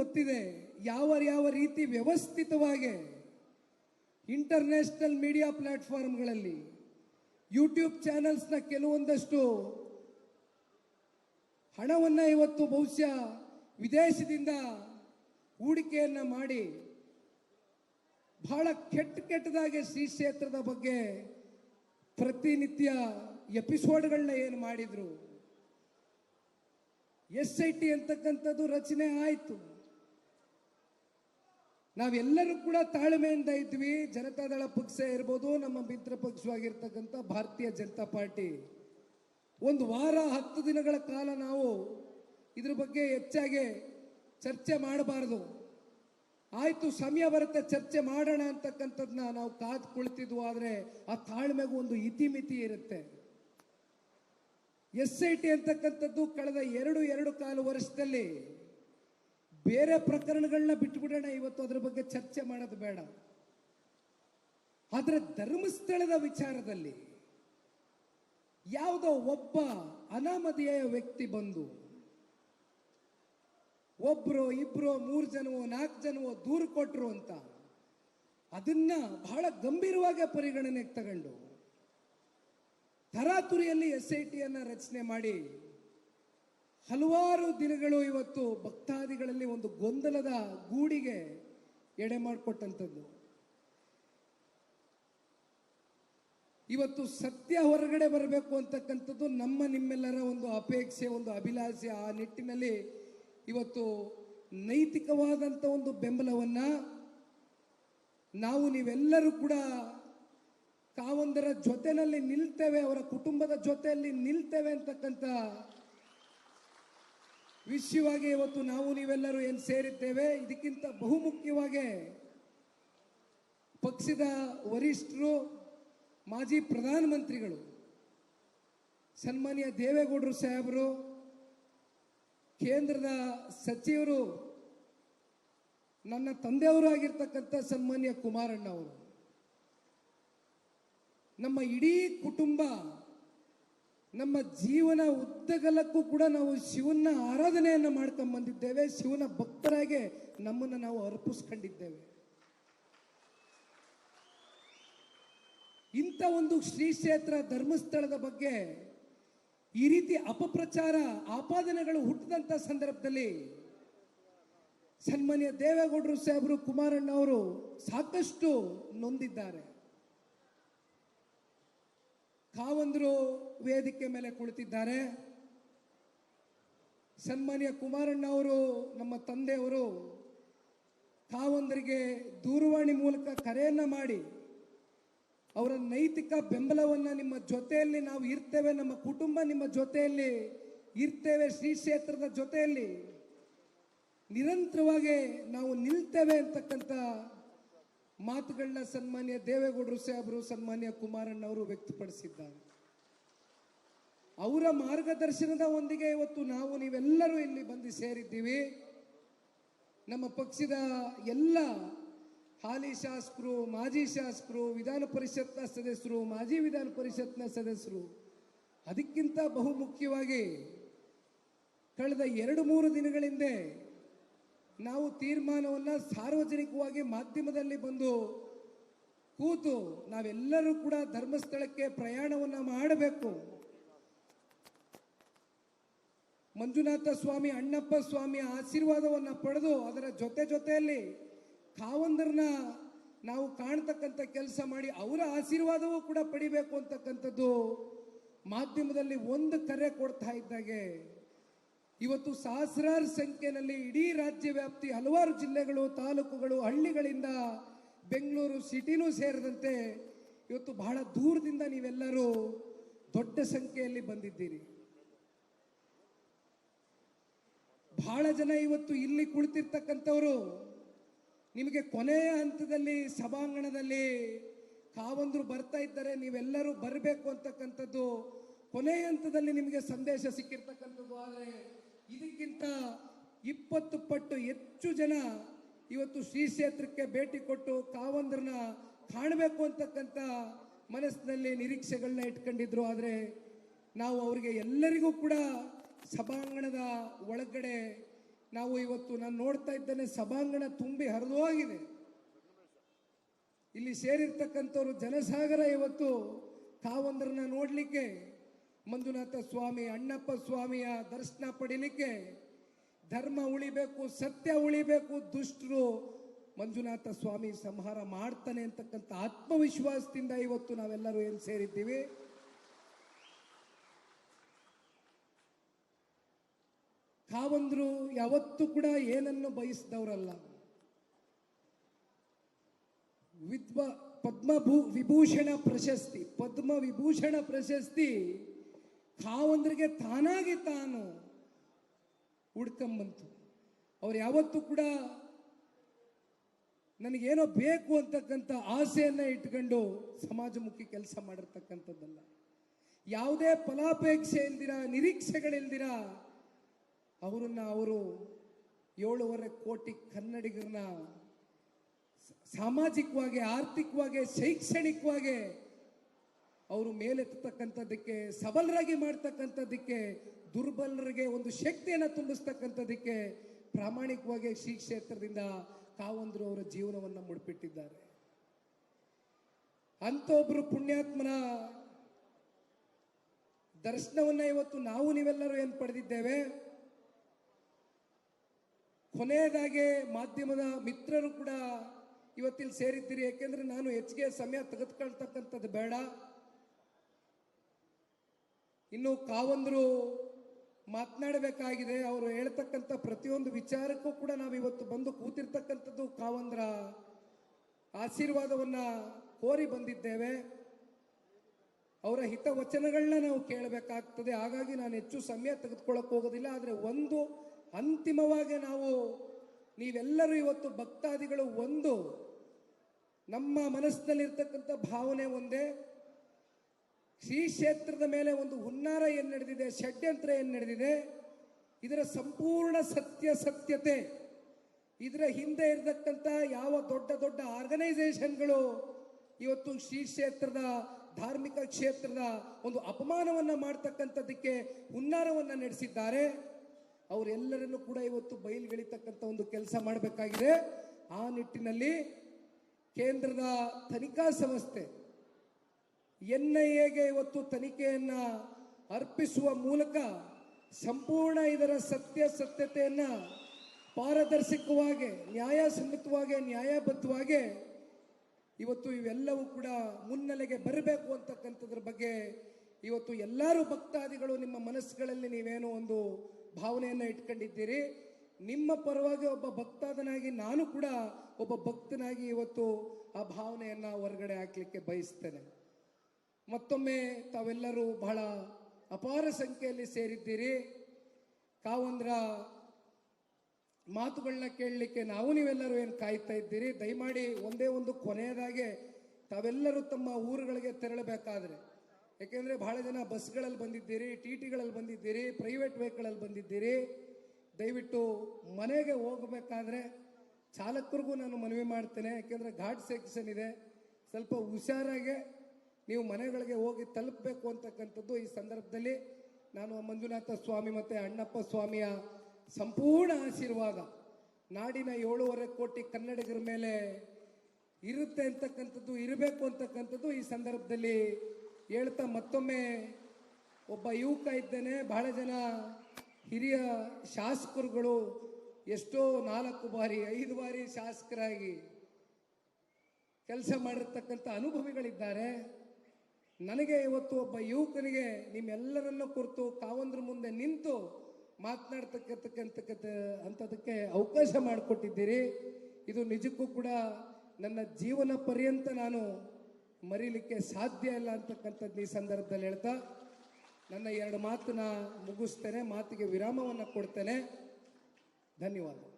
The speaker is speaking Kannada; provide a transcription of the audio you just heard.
ಗೊತ್ತಿದೆ ಯಾವ ಯಾವ ರೀತಿ ವ್ಯವಸ್ಥಿತವಾಗಿ ಇಂಟರ್ನ್ಯಾಷನಲ್ ಮೀಡಿಯಾ ಪ್ಲಾಟ್ಫಾರ್ಮ್ಗಳಲ್ಲಿ ಯೂಟ್ಯೂಬ್ ಚಾನೆಲ್ಸ್ನ ಕೆಲವೊಂದಷ್ಟು ಹಣವನ್ನು ಇವತ್ತು ಬಹುಶಃ ವಿದೇಶದಿಂದ ಹೂಡಿಕೆಯನ್ನ ಮಾಡಿ ಬಹಳ ಕೆಟ್ಟ ಕೆಟ್ಟದಾಗಿ ಶ್ರೀ ಕ್ಷೇತ್ರದ ಬಗ್ಗೆ ಪ್ರತಿನಿತ್ಯ ಎಪಿಸೋಡ್ಗಳನ್ನ ಏನು ಮಾಡಿದ್ರು. ಎಸ್ ಐ ಟಿ ಅಂತಕ್ಕಂಥದ್ದು ರಚನೆ ಆಯಿತು. ನಾವೆಲ್ಲರೂ ಕೂಡ ತಾಳ್ಮೆಯಿಂದ ಇದ್ವಿ. ಜನತಾದಳ ಪಕ್ಷ ಇರ್ಬೋದು, ನಮ್ಮ ಮಿತ್ರ ಪಕ್ಷವಾಗಿರ್ತಕ್ಕಂಥ ಭಾರತೀಯ ಜನತಾ ಪಾರ್ಟಿ. ಒಂದು ವಾರ, ಹತ್ತು ದಿನಗಳ ಕಾಲ ನಾವು ಇದ್ರ ಬಗ್ಗೆ ಹೆಚ್ಚಾಗಿ ಚರ್ಚೆ ಮಾಡಬಾರ್ದು. ಆಯಿತು, ಸಮಯ ಬರುತ್ತೆ, ಚರ್ಚೆ ಮಾಡೋಣ ಅಂತಕ್ಕಂಥದ್ದನ್ನ ನಾವು ಕಾದು ಕುಳಿತಿದ್ವು. ಆದರೆ ಆ ತಾಳ್ಮೆಗೂ ಒಂದು ಇತಿಮಿತಿ ಇರುತ್ತೆ. ಎಸ್ ಐ ಟಿ ಅಂತಕ್ಕಂಥದ್ದು ಕಳೆದ ಎರಡು ಎರಡು ಕಾಲು ವರ್ಷದಲ್ಲಿ ಬೇರೆ ಪ್ರಕರಣಗಳನ್ನ ಬಿಟ್ಬಿಡೋಣ ಇವತ್ತು ಅದ್ರ ಬಗ್ಗೆ ಚರ್ಚೆ ಮಾಡೋದು ಬೇಡ. ಆದರೆ ಧರ್ಮಸ್ಥಳದ ವಿಚಾರದಲ್ಲಿ ಯಾವುದೋ ಒಬ್ಬ ಅನಾಮಧೇಯ ವ್ಯಕ್ತಿ ಬಂದು ಒಬ್ರು, ಇಬ್ರು, ಮೂರು ಜನವೋ, ನಾಲ್ಕು ಜನವೋ ದೂರು ಕೊಟ್ರು ಅಂತ ಅದನ್ನ ಬಹಳ ಗಂಭೀರವಾಗಿ ಪರಿಗಣನೆಗೆ ತಗೊಂಡು ತರಾತುರಿಯಲ್ಲಿ ಎಸ್ ಐ ಟಿಯನ್ನು ರಚನೆ ಮಾಡಿ ಹಲವಾರು ದಿನಗಳು ಇವತ್ತು ಭಕ್ತಾದಿಗಳಲ್ಲಿ ಒಂದು ಗೊಂದಲದ ಗೂಡಿಗೆ ಎಡೆ ಮಾಡಿಕೊಟ್ಟಂಥದ್ದು. ಇವತ್ತು ಸತ್ಯ ಹೊರಗಡೆ ಬರಬೇಕು ಅಂತಕ್ಕಂಥದ್ದು ನಮ್ಮ ನಿಮ್ಮೆಲ್ಲರ ಒಂದು ಅಪೇಕ್ಷೆ, ಒಂದು ಅಭಿಲಾಷೆ. ಆ ನಿಟ್ಟಿನಲ್ಲಿ ಇವತ್ತು ನೈತಿಕವಾದಂಥ ಒಂದು ಬೆಂಬಲವನ್ನ ನಾವು ನೀವೆಲ್ಲರೂ ಕೂಡ ಕಾವಂದರ ಜೊತೆಯಲ್ಲಿ ನಿಲ್ತೇವೆ, ಅವರ ಕುಟುಂಬದ ಜೊತೆಯಲ್ಲಿ ನಿಲ್ತೇವೆ ಅಂತಕ್ಕಂಥ ವಿಷಯವಾಗಿ ಇವತ್ತು ನಾವು ನೀವೆಲ್ಲರೂ ಏನು ಸೇರಿದ್ದೇವೆ, ಇದಕ್ಕಿಂತ ಬಹುಮುಖ್ಯವಾಗಿ ಪಕ್ಷದ ವರಿಷ್ಠರು, ಮಾಜಿ ಪ್ರಧಾನಮಂತ್ರಿಗಳು, ಸನ್ಮಾನ್ಯ ದೇವೇಗೌಡರು ಸಾಹೇಬರು, ಕೇಂದ್ರದ ಸಚಿವರು, ನನ್ನ ತಂದೆಯವರು ಆಗಿರ್ತಕ್ಕಂಥ ಸನ್ಮಾನ್ಯ ಕುಮಾರಣ್ಣ ಅವರು ನಮ್ಮ ಇಡೀ ಕುಟುಂಬ ನಮ್ಮ ಜೀವನ ಉದ್ದಗಲಕ್ಕೂ ಕೂಡ ನಾವು ಶಿವನ ಆರಾಧನೆಯನ್ನು ಮಾಡ್ಕೊಂಡು ಬಂದಿದ್ದೇವೆ. ಶಿವನ ಭಕ್ತರಾಗೆ ನಮ್ಮನ್ನು ನಾವು ಅರ್ಪಿಸ್ಕೊಂಡಿದ್ದೇವೆ. ಇಂಥ ಒಂದು ಶ್ರೀ ಕ್ಷೇತ್ರ ಧರ್ಮಸ್ಥಳದ ಬಗ್ಗೆ ಈ ರೀತಿ ಅಪಪ್ರಚಾರ, ಆಪಾದನೆಗಳು ಹುಟ್ಟಿದಂಥ ಸಂದರ್ಭದಲ್ಲಿ ಸನ್ಮಾನ್ಯ ದೇವೇಗೌಡರು ಸಾಹೇಬರು ಕುಮಾರಣ್ಣ ಅವರು ಸಾಕಷ್ಟು ನೊಂದಿದ್ದಾರೆ. ಕಾವಂದರು ವೇದಿಕೆ ಮೇಲೆ ಕುಳಿತಿದ್ದಾರೆ. ಸನ್ಮಾನ್ಯ ಕುಮಾರಣ್ಣ ಅವರು ನಮ್ಮ ತಂದೆಯವರು ಕಾವಂದರಿಗೆ ದೂರವಾಣಿ ಮೂಲಕ ಕರೆಯನ್ನು ಮಾಡಿ, ಅವರ ನೈತಿಕ ಬೆಂಬಲವನ್ನು ನಿಮ್ಮ ಜೊತೆಯಲ್ಲಿ ನಾವು ಇರ್ತೇವೆ, ನಮ್ಮ ಕುಟುಂಬ ನಿಮ್ಮ ಜೊತೆಯಲ್ಲಿ ಇರ್ತೇವೆ, ಶ್ರೀ ಕ್ಷೇತ್ರದ ಜೊತೆಯಲ್ಲಿ. ನಿರಂತರವಾಗಿ ನಾವು ನಿಲ್ತೇವೆ ಅಂತಕ್ಕಂಥ ಮಾತುಗಳನ್ನ ಸನ್ಮಾನ್ಯ ದೇವೇಗೌಡರು ಸಾಹೇಬರು, ಸನ್ಮಾನ್ಯ ಕುಮಾರಣ್ಣ ಅವರು ವ್ಯಕ್ತಪಡಿಸಿದ್ದಾರೆ. ಅವರ ಮಾರ್ಗದರ್ಶನದ ಒಂದಿಗೆ ಇವತ್ತು ನಾವು ನೀವೆಲ್ಲರೂ ಇಲ್ಲಿ ಬಂದು ಸೇರಿದ್ದೀವಿ. ನಮ್ಮ ಪಕ್ಷದ ಎಲ್ಲ ಹಾಲಿ ಶಾಸಕರು, ಮಾಜಿ ಶಾಸಕರು, ವಿಧಾನ ಪರಿಷತ್ನ ಸದಸ್ಯರು, ಮಾಜಿ ವಿಧಾನ ಪರಿಷತ್ನ ಸದಸ್ಯರು, ಅದಕ್ಕಿಂತ ಬಹುಮುಖ್ಯವಾಗಿ ಕಳೆದ ಎರಡು ಮೂರು ದಿನಗಳ ಹಿಂದೆ ನಾವು ತೀರ್ಮಾನವನ್ನು ಸಾರ್ವಜನಿಕವಾಗಿ ಮಾಧ್ಯಮದಲ್ಲಿ ಬಂದು ಕೂತು ನಾವೆಲ್ಲರೂ ಕೂಡ ಧರ್ಮಸ್ಥಳಕ್ಕೆ ಪ್ರಯಾಣವನ್ನು ಮಾಡಬೇಕು. ಮಂಜುನಾಥ ಸ್ವಾಮಿ, ಅಣ್ಣಪ್ಪ ಸ್ವಾಮಿ ಆಶೀರ್ವಾದವನ್ನು ಪಡೆದು ಅದರ ಜೊತೆ ಜೊತೆಯಲ್ಲಿ ಕಾವಂದರ್ನ ನಾವು ಕಾಣ್ತಕ್ಕಂಥ ಕೆಲಸ ಮಾಡಿ ಅವರ ಆಶೀರ್ವಾದವೂ ಕೂಡ ಪಡಿಬೇಕು ಅಂತಕ್ಕಂಥದ್ದು ಮಾಧ್ಯಮದಲ್ಲಿ ಒಂದು ಕರೆ ಕೊಡ್ತಾ ಇದ್ದಾಗೆ ಇವತ್ತು ಸಹಸ್ರಾರು ಸಂಖ್ಯೆಯಲ್ಲಿ ಇಡೀ ರಾಜ್ಯ ವ್ಯಾಪ್ತಿ ಹಲವಾರು ಜಿಲ್ಲೆಗಳು, ತಾಲೂಕುಗಳು, ಹಳ್ಳಿಗಳಿಂದ ಬೆಂಗಳೂರು ಸಿಟಿನೂ ಸೇರಿದಂತೆ ಇವತ್ತು ಬಹಳ ದೂರದಿಂದ ನೀವೆಲ್ಲರೂ ದೊಡ್ಡ ಸಂಖ್ಯೆಯಲ್ಲಿ ಬಂದಿದ್ದೀರಿ. ಬಹಳ ಜನ ಇವತ್ತು ಇಲ್ಲಿ ಕುಳಿತಿರ್ತಕ್ಕಂಥವರು ನಿಮಗೆ ಕೊನೆಯ ಹಂತದಲ್ಲಿ ಸಭಾಂಗಣದಲ್ಲಿ ಕಾವಂದರು ಬರ್ತಾ ಇದ್ದಾರೆ. ನೀವೆಲ್ಲರೂ ಬರಬೇಕು ಅಂತಕ್ಕಂಥದ್ದು ಕೊನೆಯ ಹಂತದಲ್ಲಿ ನಿಮಗೆ ಸಂದೇಶ ಸಿಕ್ಕಿರ್ತಕ್ಕಂಥದ್ದು. ಆದರೆ ಇದಕ್ಕಿಂತ ಇಪ್ಪತ್ತು ಪಟ್ಟು ಹೆಚ್ಚು ಜನ ಇವತ್ತು ಶ್ರೀ ಕ್ಷೇತ್ರಕ್ಕೆ ಭೇಟಿ ಕೊಟ್ಟು ಕಾವಂದ್ರನ್ನ ಕಾಣಬೇಕು ಅಂತಕ್ಕಂಥ ಮನಸ್ಸಿನಲ್ಲಿ ನಿರೀಕ್ಷೆಗಳನ್ನ ಇಟ್ಕೊಂಡಿದ್ರು. ಆದರೆ ನಾವು ಅವರಿಗೆ ಎಲ್ಲರಿಗೂ ಕೂಡ ಸಭಾಂಗಣದ ಒಳಗಡೆ ನಾವು ಇವತ್ತು ನಾನು ನೋಡ್ತಾ ಇದ್ದೇನೆ, ಸಭಾಂಗಣ ತುಂಬಿ ಹರಿದು ಹೋಗಿದೆ. ಇಲ್ಲಿ ಸೇರಿರ್ತಕ್ಕಂಥವ್ರು ಜನಸಾಗರ ಇವತ್ತು ಕಾವಂದ್ರನ್ನ ನೋಡಲಿಕ್ಕೆ ಮಂಜುನಾಥ ಸ್ವಾಮಿ, ಅಣ್ಣಪ್ಪ ಸ್ವಾಮಿಯ ದರ್ಶನ ಪಡಿಲಿಕ್ಕೆ ಧರ್ಮ ಉಳಿಬೇಕು, ಸತ್ಯ ಉಳಿಬೇಕು, ದುಷ್ಟರು ಮಂಜುನಾಥ ಸ್ವಾಮಿ ಸಂಹಾರ ಮಾಡ್ತಾನೆ ಅಂತಕ್ಕಂಥ ಆತ್ಮವಿಶ್ವಾಸದಿಂದ ಇವತ್ತು ನಾವೆಲ್ಲರೂ ಏನು ಸೇರಿದ್ದೀವಿ? ಕಾವಂದ್ರು ಯಾವತ್ತೂ ಕೂಡ ಏನನ್ನು ಬಯಸಿದವರಲ್ಲ. ವಿದ್ವ ಪದ್ಮಭೂ, ವಿಭೂಷಣ ಪ್ರಶಸ್ತಿ ಪದ್ಮ ವಿಭೂಷಣ ಪ್ರಶಸ್ತಿ ಕಾವಂದ್ರಿಗೆ ತಾನಾಗಿ ತಾನು ಹುಡ್ಕಂಬಂತು. ಅವ್ರು ಯಾವತ್ತೂ ಕೂಡ ನನಗೇನೋ ಬೇಕು ಅಂತಕ್ಕಂಥ ಆಸೆಯನ್ನ ಇಟ್ಕೊಂಡು ಸಮಾಜಮುಖಿ ಕೆಲಸ ಮಾಡಿರ್ತಕ್ಕಂಥದ್ದಲ್ಲ. ಯಾವುದೇ ಫಲಾಪೇಕ್ಷೆ ಇಲ್ದಿರ ನಿರೀಕ್ಷೆಗಳಿಲ್ದಿರ, ಅವರನ್ನ ಅವರು ಏಳೂವರೆ ಕೋಟಿ ಕನ್ನಡಿಗರನ್ನ ಸಾಮಾಜಿಕವಾಗಿ, ಆರ್ಥಿಕವಾಗಿ, ಶೈಕ್ಷಣಿಕವಾಗಿ ಅವರು ಮೇಲೆತ್ತಕ್ಕಂಥದ್ದಕ್ಕೆ ಸಬಲರಾಗಿ ಮಾಡ್ತಕ್ಕಂಥದ್ದಕ್ಕೆ, ದುರ್ಬಲರಿಗೆ ಒಂದು ಶಕ್ತಿಯನ್ನು ತುಂಬಿಸ್ತಕ್ಕಂಥದ್ದಕ್ಕೆ ಪ್ರಾಮಾಣಿಕವಾಗಿ ಶ್ರೀ ಕ್ಷೇತ್ರದಿಂದ ಕಾವಂದ್ರು ಅವರ ಜೀವನವನ್ನು ಮುಡಿಪಿಟ್ಟಿದ್ದಾರೆ. ಒಬ್ರು ಪುಣ್ಯಾತ್ಮನ ದರ್ಶನವನ್ನ ಇವತ್ತು ನಾವು ನೀವೆಲ್ಲರೂ ಏನು ಪಡೆದಿದ್ದೇವೆ? ಕೊನೆಯದಾಗಿ ಮಾಧ್ಯಮದ ಮಿತ್ರರು ಕೂಡ ಇವತ್ತಿಲ್ಲಿ ಸೇರಿದ್ದೀರಿ. ಯಾಕೆಂದ್ರೆ ನಾನು ಹೆಚ್ಚಿಗೆ ಸಮಯ ತೆಗೆದುಕೊಳ್ತಕ್ಕಂಥದ್ದು ಬೇಡ. ಇನ್ನು ಕಾವಂದ್ರು ಮಾತನಾಡಬೇಕಾಗಿದೆ. ಅವರು ಹೇಳ್ತಕ್ಕಂಥ ಪ್ರತಿಯೊಂದು ವಿಚಾರಕ್ಕೂ ಕೂಡ ನಾವು ಇವತ್ತು ಬಂದು ಕೂತಿರ್ತಕ್ಕಂಥದ್ದು ಕಾವಂದ್ರ ಆಶೀರ್ವಾದವನ್ನ ಕೋರಿ ಬಂದಿದ್ದೇವೆ. ಅವರ ಹಿತವಚನಗಳನ್ನ ನಾವು ಕೇಳಬೇಕಾಗ್ತದೆ. ಹಾಗಾಗಿ ನಾನು ಹೆಚ್ಚು ಸಮಯ ತೆಗೆದುಕೊಳ್ಳಕ್ಕೆ ಹೋಗೋದಿಲ್ಲ. ಆದರೆ ಒಂದು ಅಂತಿಮವಾಗಿ ನಾವು ನೀವೆಲ್ಲರೂ ಇವತ್ತು ಭಕ್ತಾದಿಗಳು ಒಂದು ನಮ್ಮ ಮನಸ್ಸಿನಲ್ಲಿರ್ತಕ್ಕಂಥ ಭಾವನೆ ಒಂದೇ. ಶ್ರೀ ಕ್ಷೇತ್ರದ ಮೇಲೆ ಒಂದು ಹುನ್ನಾರ ಏನು ನಡೆದಿದೆ, ಷಡ್ಯಂತ್ರ ಏನು ನಡೆದಿದೆ, ಇದರ ಸಂಪೂರ್ಣ ಸತ್ಯ ಸತ್ಯತೆ, ಇದರ ಹಿಂದೆ ಇರತಕ್ಕಂಥ ಯಾವ ದೊಡ್ಡ ದೊಡ್ಡ ಆರ್ಗನೈಸೇಷನ್ಗಳು ಇವತ್ತು ಶ್ರೀ ಕ್ಷೇತ್ರದ, ಧಾರ್ಮಿಕ ಕ್ಷೇತ್ರದ ಒಂದು ಅಪಮಾನವನ್ನ ಮಾಡ್ತಕ್ಕಂಥದ್ದಕ್ಕೆ ಹುನ್ನಾರವನ್ನ ನಡೆಸಿದ್ದಾರೆ. ಅವರೆಲ್ಲರನ್ನು ಕೂಡ ಇವತ್ತು ಬಯಲ್ಗೆಳಿತಕ್ಕಂಥ ಒಂದು ಕೆಲಸ ಮಾಡಬೇಕಾಗಿದೆ. ಆ ನಿಟ್ಟಿನಲ್ಲಿ ಕೇಂದ್ರದ ತನಿಖಾ ಸಂಸ್ಥೆ ಎನ್ ಐ ಎಗೆ ಇವತ್ತು ತನಿಖೆಯನ್ನ ಅರ್ಪಿಸುವ ಮೂಲಕ ಸಂಪೂರ್ಣ ಇದರ ಸತ್ಯಾಸತ್ಯತೆಯನ್ನ ಪಾರದರ್ಶಕವಾಗಿ, ನ್ಯಾಯಸಮ್ಮತವಾಗಿ, ನ್ಯಾಯಬದ್ಧವಾಗಿ ಇವತ್ತು ಇವೆಲ್ಲವೂ ಕೂಡ ಮುನ್ನೆಲೆಗೆ ಬರಬೇಕು ಅಂತಕ್ಕಂಥದ್ರ ಬಗ್ಗೆ ಇವತ್ತು ಎಲ್ಲರೂ ಭಕ್ತಾದಿಗಳು ನಿಮ್ಮ ಮನಸ್ಸುಗಳಲ್ಲಿ ನೀವೇನೋ ಒಂದು ಭಾವನೆಯನ್ನು ಇಟ್ಕೊಂಡಿದ್ದೀರಿ. ನಿಮ್ಮ ಪರವಾಗಿ ಒಬ್ಬ ಭಕ್ತಾದನಾಗಿ ನಾನು ಕೂಡ ಒಬ್ಬ ಭಕ್ತನಾಗಿ ಇವತ್ತು ಆ ಭಾವನೆಯನ್ನು ಹೊರಗಡೆ ಹಾಕ್ಲಿಕ್ಕೆ ಬಯಸ್ತೇನೆ. ಮತ್ತೊಮ್ಮೆ ತಾವೆಲ್ಲರೂ ಬಹಳ ಅಪಾರ ಸಂಖ್ಯೆಯಲ್ಲಿ ಸೇರಿದ್ದೀರಿ. ಕಾವಂದ್ರ ಮಾತುಗಳನ್ನ ಕೇಳಲಿಕ್ಕೆ ನಾವು ನೀವೆಲ್ಲರೂ ಏನು ಕಾಯ್ತಾ ಇದ್ದೀರಿ? ದಯಮಾಡಿ ಒಂದೇ ಒಂದು ಕೊನೆಯದಾಗೆ ತಾವೆಲ್ಲರೂ ತಮ್ಮ ಊರುಗಳಿಗೆ ತೆರಳಬೇಕಾದ್ರೆ. ಯಾಕೆಂದ್ರೆ ಬಹಳ ಜನ ಬಸ್ಗಳಲ್ಲಿ ಬಂದಿದ್ದೀರಿ ಟಿ ಟಿಗಳಲ್ಲಿ ಬಂದಿದ್ದೀರಿ, ಪ್ರೈವೇಟ್ ವೆಹಿಕಲಲ್ಲಿ ಬಂದಿದ್ದೀರಿ. ದಯವಿಟ್ಟು ಮನೆಗೆ ಹೋಗಬೇಕಾದ್ರೆ ಚಾಲಕರಿಗೂ ನಾನು ಮನವಿ ಮಾಡ್ತೇನೆ. ಯಾಕೆಂದ್ರೆ ಘಾಟ್ ಸೆಕ್ಷನ್ ಇದೆ. ಸ್ವಲ್ಪ ಹುಷಾರಾಗೆ ನೀವು ಮನೆಗಳಿಗೆ ಹೋಗಿ ತಲುಪಬೇಕು ಅಂತಕ್ಕಂಥದ್ದು ಈ ಸಂದರ್ಭದಲ್ಲಿ ನಾನು ಮಂಜುನಾಥ ಸ್ವಾಮಿ ಮತ್ತು ಅಣ್ಣಪ್ಪ ಸ್ವಾಮಿಯ ಸಂಪೂರ್ಣ ಆಶೀರ್ವಾದ. ನಾಡಿನ ಏಳೂವರೆ ಕೋಟಿ ಕನ್ನಡಿಗರ ಮೇಲೆ ಇರುತ್ತೆ ಅಂತಕ್ಕಂಥದ್ದು, ಇರಬೇಕು ಅಂತಕ್ಕಂಥದ್ದು ಈ ಸಂದರ್ಭದಲ್ಲಿ ಹೇಳ್ತಾ ಮತ್ತೊಮ್ಮೆ ಒಬ್ಬ ಯುವಕ ಇದ್ದೇನೆ. ಬಹಳ ಜನ ಹಿರಿಯ ಶಾಸಕರುಗಳು ಎಷ್ಟೋ ನಾಲ್ಕು ಬಾರಿ, ಐದು ಬಾರಿ ಶಾಸಕರಾಗಿ ಕೆಲಸ ಮಾಡಿರ್ತಕ್ಕಂಥ ಅನುಭವಿಗಳಿದ್ದಾರೆ. ನನಗೆ ಇವತ್ತು ಒಬ್ಬ ಯುವಕನಿಗೆ ನಿಮ್ಮೆಲ್ಲರನ್ನ ಕುರಿತು ಕಾವಂದ್ರ ಮುಂದೆ ನಿಂತು ಮಾತನಾಡ್ತಕ್ಕಂತಕ್ಕಂತಕ್ಕಂಥ ಅಂಥದಕ್ಕೆ ಅವಕಾಶ ಮಾಡಿಕೊಟ್ಟಿದ್ದೀರಿ. ಇದು ನಿಜಕ್ಕೂ ಕೂಡ ನನ್ನ ಜೀವನ ಪರ್ಯಂತ ನಾನು ಮರೀಲಿಕ್ಕೆ ಸಾಧ್ಯ ಇಲ್ಲ ಅಂತಕ್ಕಂಥದ್ದು ಈ ಸಂದರ್ಭದಲ್ಲಿ ಹೇಳ್ತಾ, ನನ್ನ ಎರಡು ಮಾತನ್ನ ಮುಗಿಸ್ತೇನೆ, ಮಾತಿಗೆ ವಿರಾಮವನ್ನು ಕೊಡ್ತೇನೆ. ಧನ್ಯವಾದ.